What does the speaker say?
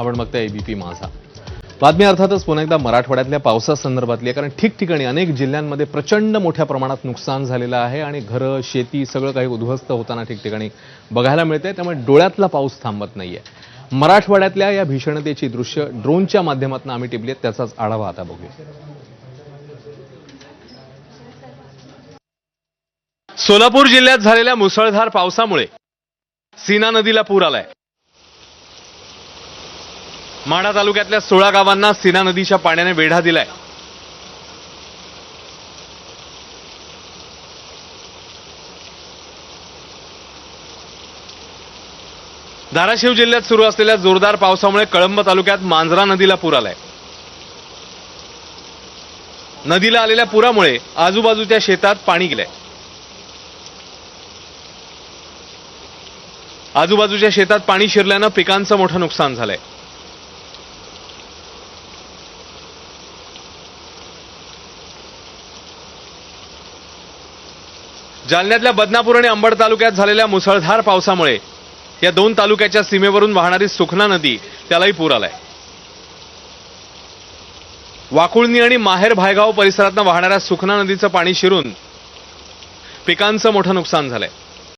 आपण बघताय एबीपी माझा बातमी अर्थातच पुन्हा एकदा मराठवाड्यातल्या पावसासंदर्भातली आहे कारण ठिकठिकाणी अनेक जिल्ह्यांमध्ये प्रचंड मोठ्या प्रमाणात नुकसान झालेलं आहे आणि घरं शेती सगळं काही उद्ध्वस्त होताना ठिकठिकाणी बघायला मिळते त्यामुळे डोळ्यातला पाऊस थांबत नाही आहे मराठवाड्यातल्या या भीषणतेची दृश्य ड्रोनच्या माध्यमातून आम्ही टिपली आहेत त्याचाच आढावा आता बघूया. सोलापूर जिल्ह्यात झालेल्या मुसळधार पावसामुळे सीना नदीला पूर आलाय. माढा तालुक्यातल्या सोळा गावांना सीना नदीच्या पाण्याने वेढा दिलाय. धाराशिव जिल्ह्यात सुरू असलेल्या जोरदार पावसामुळे कळंब तालुक्यात मांजरा नदीला पूर आलाय. नदीला आलेल्या पुरामुळे आजूबाजूच्या शेतात पाणी गेलंय. आजूबाजूच्या शेतात पाणी शिरल्यानं पिकांचं मोठं नुकसान झालंय. जालन्यातल्या बदनापूर आणि अंबड तालुक्यात झालेल्या मुसळधार पावसामुळे या दोन तालुक्याच्या सीमेवरून वाहणारी सुखना नदी त्यालाही पूर आलाय. वाकुळणी आणि माहेर भायगाव परिसरातनं वाहणाऱ्या सुखना नदीचं पाणी शिरून पिकांचं मोठं नुकसान झालंय.